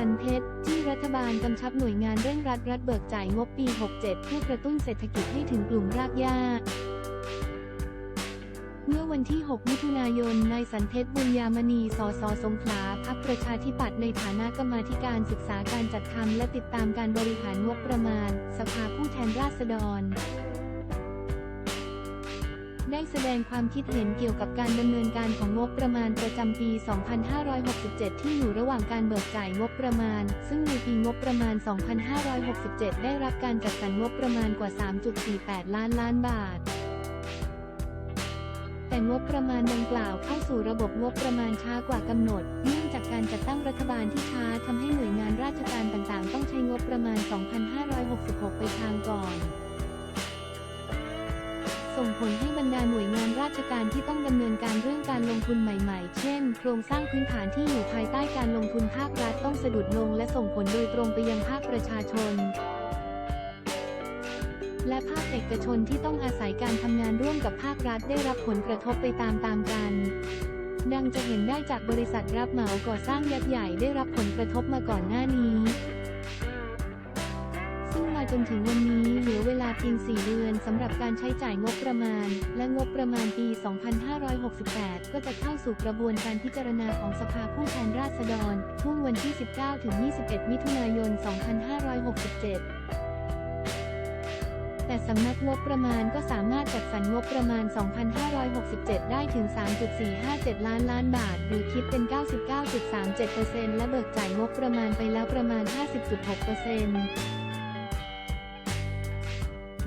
สันเพชรที่รัฐบาลกำชับหน่วยงานเร่งรัดรัฐเบิกจ่ายงบปี 67 เพื่อกระตุ้นเศรษฐกิจให้ถึงกลุ่มรากหญ้าเมื่อวันที่ 6 มิถุนายน นายสันเพชร บุญยามณี สส สงขลา พักประชาธิปัตย์ ในฐานะกรรมาธิการศึกษาการจัดทำและติดตามการบริหารงบประมาณ สภาผู้แทนราษฎร ได้แสดงความคิดเห็นเกี่ยวกับการดำเนินการของงบประมาณประจำปี 2567 ที่อยู่ระหว่างการเบิกจ่ายงบประมาณ ซึ่งในปีงบประมาณ 2567 ได้รับการจัดสรรงบประมาณกว่า 3.48 ล้านล้านบาท แต่งบประมาณดังกล่าวเข้าสู่ระบบงบประมาณช้ากว่ากำหนด เนื่องจากการจัดตั้งรัฐบาลที่ช้าทำให้หน่วยงานราชการต่างๆ ต้องใช้งบประมาณ 2566 ไปทางก่อน ส่งผลให้บรรดาหน่วยงานราชการที่ต้องดำเนินการเรื่องการลงทุนใหม่ๆ เช่น โครงสร้างพื้นฐานที่อยู่ภายใต้การลงทุนภาครัฐต้องสะดุดลงและส่งผลโดยตรงไปยังภาคประชาชน และภาคเอกชนที่ต้องอาศัยการทำงานร่วมกับภาครัฐได้รับผลกระทบไปตามๆกันดังจะเห็นได้จากบริษัทรับเหมาก่อสร้างยักษ์ใหญ่ได้รับผลกระทบมาก่อนหน้านี้ จนถึงวันนี้เหลือเวลาเพียง 4 เดือนสำหรับการใช้จ่ายงบประมาณ และงบประมาณปี 2568 ก็จะเข้าสู่กระบวนการพิจารณาของสภาผู้แทนราษฎรช่วงวันที่ 19-21 มิถุนายน 2567แต่สำนักงบประมาณก็สามารถจัดสรรงบประมาณ 2,567 ได้ถึง 3.457 ล้านล้านบาท หรือคิดเป็น 99.37%และเบิกจ่ายงบประมาณไปแล้วประมาณ 50.6%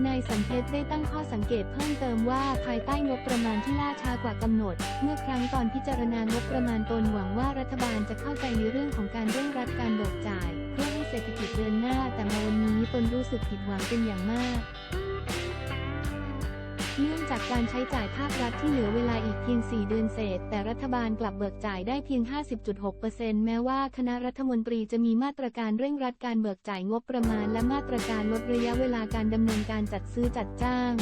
นายสันเพชรได้ตั้งข้อสังเกตเพิ่มเติมว่าภายใต้งบประมาณที่ล่าช้ากว่ากำหนด เมื่อครั้งตอนพิจารณางบประมาณตนหวังว่ารัฐบาลจะเข้าใจในเรื่องของการเร่งรัดการเบิกจ่าย เพื่อให้เศรษฐกิจเดินหน้าแต่มาวันนี้ตนรู้สึกผิดหวังเป็นอย่างมาก เนื่องจากการใช้จ่ายภาครัฐที่เหลือเวลาอีกเพียง 4 เดือนเศษ แต่รัฐบาลกลับเบิกจ่ายได้เพียง 50.6%แม้ว่าคณะรัฐมนตรีจะมีมาตรการเร่งรัดการเบิกจ่ายงบประมาณ และมาตรการลดระยะเวลาการดำเนินการจัดซื้อจัดจ้าง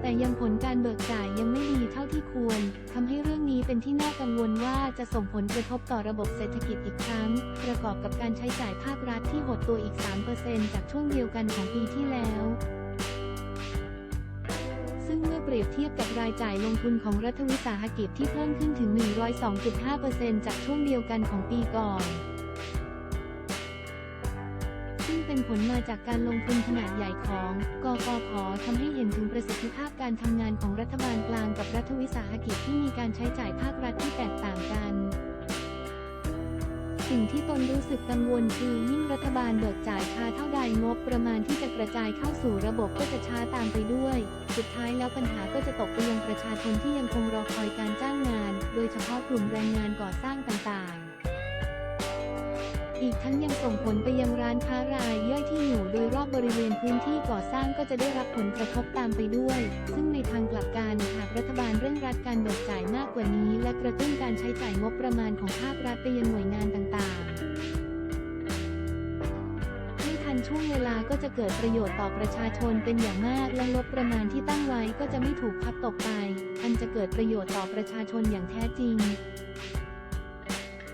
แต่ยังผลการเบิกจ่ายยังไม่ดีเท่าที่ควรทำให้เรื่องนี้เป็นที่น่ากังวลว่าจะส่งผลกระทบต่อระบบเศรษฐกิจอีกครั้ง ประกอบกับการใช้จ่ายภาครัฐที่หดตัวอีก 3%จากช่วงเดียวกันของปีที่แล้ว เปรียบเทียบกับรายจ่ายลงทุนของรัฐวิสาหกิจที่เพิ่มขึ้นถึง 102.5%จากช่วงเดียวกันของปีก่อนซึ่งเป็นผลมาจากการลงทุนขนาดใหญ่ของ กกพทำให้เห็นถึงประสิทธิภาพการทำงานของรัฐบาลกลางกับรัฐวิสาหกิจที่มีการใช้จ่ายภาครัฐที่แตกต่างกัน สิ่งที่ตนรู้สึกกังวลคือยิ่งรัฐบาลเบิกจ่ายช้าเท่าใดงบประมาณที่จะกระจายเข้าสู่ระบบก็จะช้าตามไปด้วย สุดท้ายแล้วปัญหาก็จะตกไปยังประชาชนที่ยังคงรอคอยการจ้างงาน โดยเฉพาะกลุ่มแรงงานก่อสร้างต่างๆอีกทั้งยังส่งผลไปยังร้านค้ารายย่อยที่อยู่โดยรอบบริเวณพื้นที่ก่อสร้างก็จะได้รับผลกระทบตามไปด้วย ซึ่งใน รัฐบาลเร่งรัดการเบิกจ่ายมากกว่านี้ และกระตุ้นการใช้จ่ายงบประมาณของภาครัฐไปยังหน่วยงานต่างๆ ให้ทันช่วงเวลาก็จะเกิดประโยชน์ต่อประชาชนเป็นอย่างมากและงบประมาณที่ตั้งไว้ก็จะไม่ถูกพับตกไป อันจะเกิดประโยชน์ต่อประชาชนอย่างแท้จริง